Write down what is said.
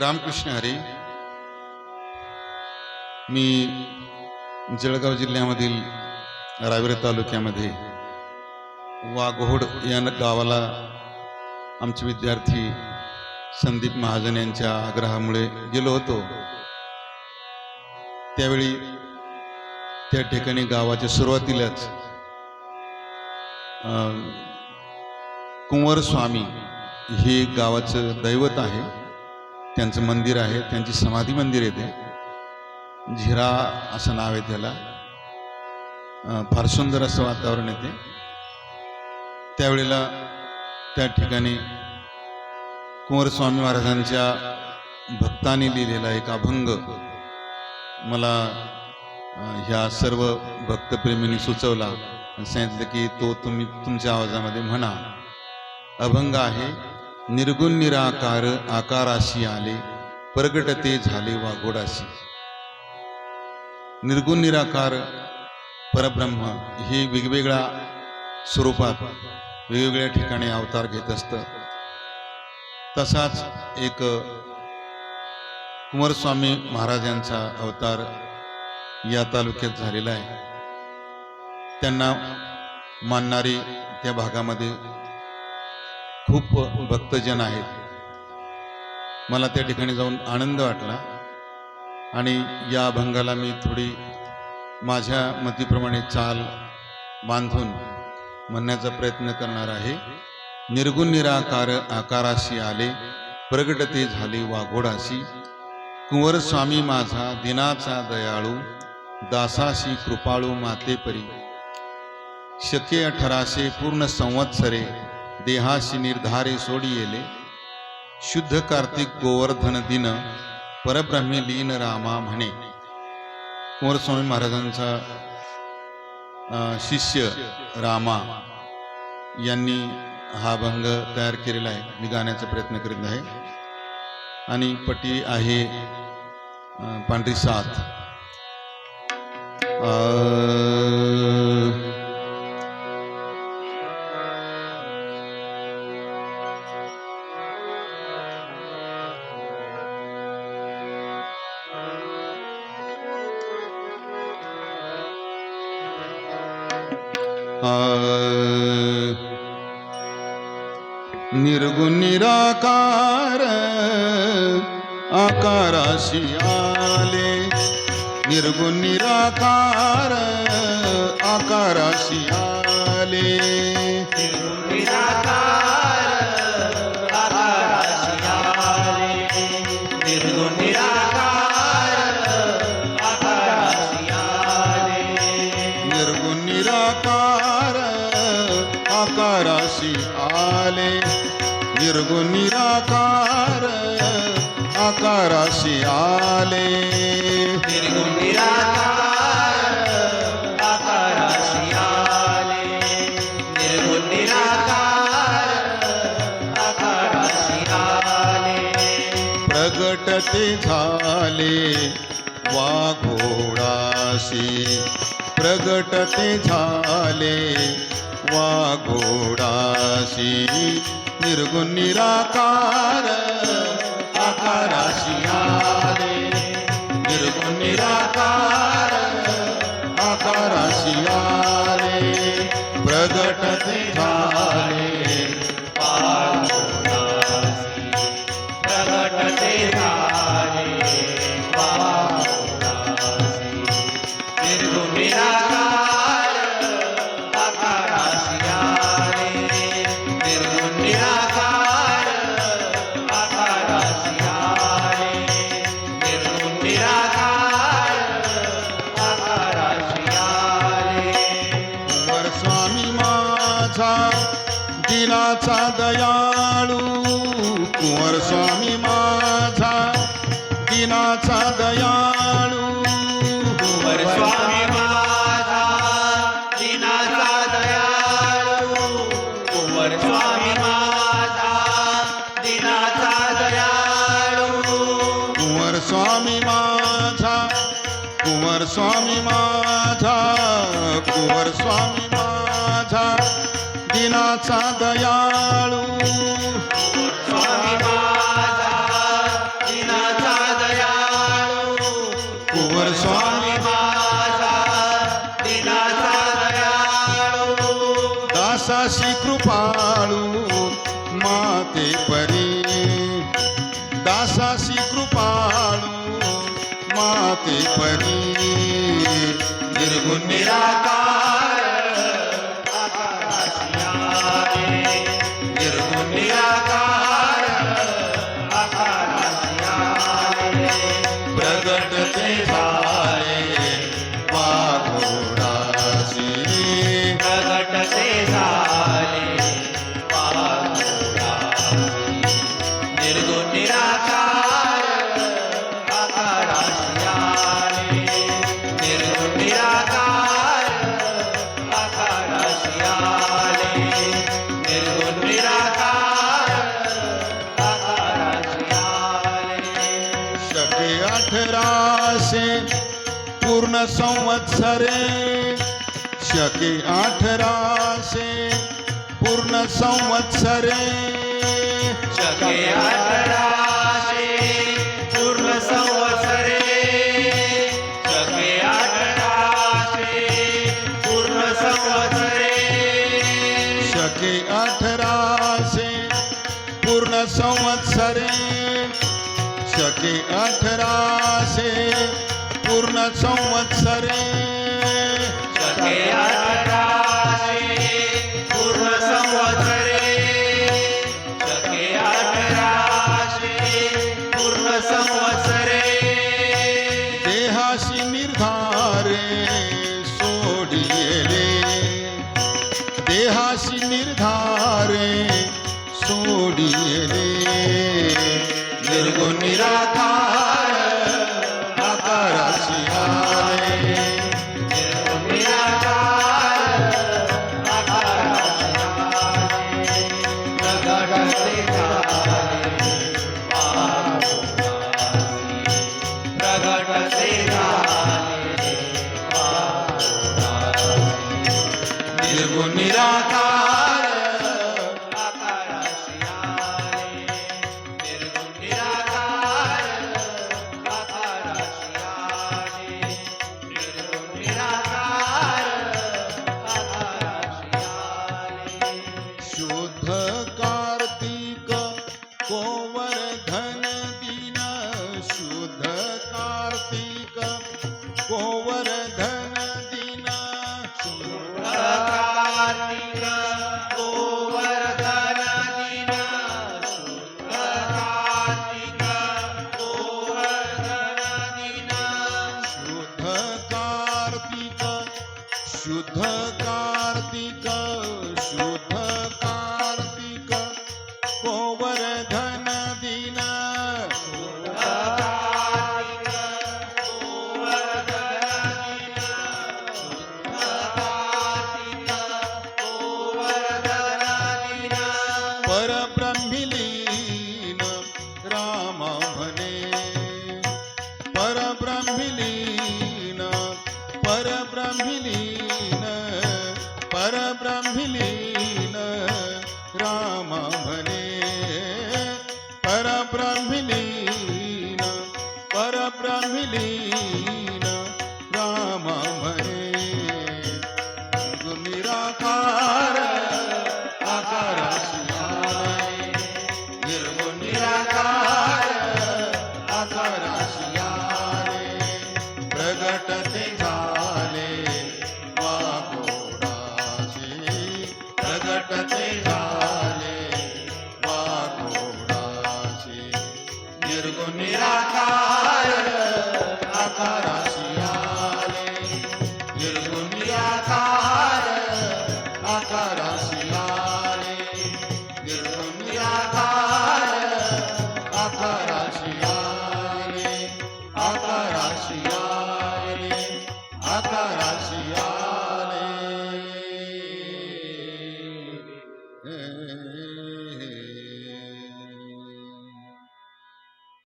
रामकृष्ण हरी. मी जळगाव जिल्ह्यामधील रावेर तालुक्यामध्ये वाघोड या गावाला आमचे विद्यार्थी संदीप महाजन यांच्या आग्रहामुळे गेलो होतो. त्यावेळी त्या ठिकाणी गावाच्या सुरुवातीलाच कुंवर स्वामी हे गावाचं दैवत आहे. त्यांचं मंदिर आहे त्यांची समाधी मंदिर येते झिरा असं नाव आहे त्याला. फार सुंदर असं वातावरण येते त्यावेळेला त्या ठिकाणी कुंवरस्वामी महाराजांच्या भक्तांनी लिहिलेला एक अभंग मला ह्या सर्व भक्तप्रेमींनी सुचवला. सांगितलं की तो तुम्ही तुमच्या आवाजामध्ये म्हणा. अभंग आहे निर्गुण निराकार आकाराशी आले प्रगटते झाले वाघोडाशी निर्गुण निराकार परब्रह्म हे वेगवेगळ्या स्वरूपात वेगवेगळ्या ठिकाणी अवतार घेत असतं. तसाच एक कुमारस्वामी महाराजांचा अवतार या तालुक्यात झालेला आहे. त्यांना मानणारी त्या भागामध्ये खूप भक्तजन आहेत. मला त्या ठिकाणी जाऊन आनंद वाटला. आणि या अभंगाला मी थोडी माझ्या मतीप्रमाणे चाल बांधून म्हणण्याचा प्रयत्न करणार आहे. निर्गुण निराकार आकाराशी आले प्रगटते झाले वाघोडाशी. कुंवर स्वामी माझा दिनाचा दयाळू दासाशी कृपाळू मातेपरी. शके अठराशे पूर्ण संवत्सरे देहाशी निर्धारे सोडी येले शुद्ध कार्तिक गोवर्धन दिन परब्रह्मी लीन रामा म्हणे. कुंवरस्वामी महाराजांचा शिष्य रामा यांनी हा अभंग तयार केलेला आहे. मी गाण्याचा प्रयत्न करीत आहे. आणि पटी आहे पांढरी सात आ... निर्गुण निराकार आकाराशी आले. निर्गुण निराकार आकाराशी आले. निर्गुण आकाराशी आले. निर्गुण निराकार आकाराशी आले. प्रगटते झाले वाघोडाशी. प्रगटते झाले वाघोडाशी निर्गुण निराकार आकाराशी आले. दिनाचा दयाळू कुंवर स्वामी माझा दिनाचा दयाळू स्वामी माझा दिनाचा दयाळू कुंवर स्वामी माझा दिनाचा दयाळू कुंवर स्वामी माझा कुंवर स्वामी माझा कुंवर स्वामी माझा स्वामीनाचा दयाळू. स्वामीनाचा दयाळू. कुवर दिनाचा दयाळू. माते परी. दासाशी कृपाळू माते परी. निर्गुण निरा संवत्सरे शके आठराशे पूर्ण संवत्सरे शके आठराशे पूर्ण संवत्सरे शके आठराशे पूर्ण संवत्सरे शके अठराशे पूर्ण संवत्सरे शके अठराशे पूर्ण संवत्सरे. जगत तेरा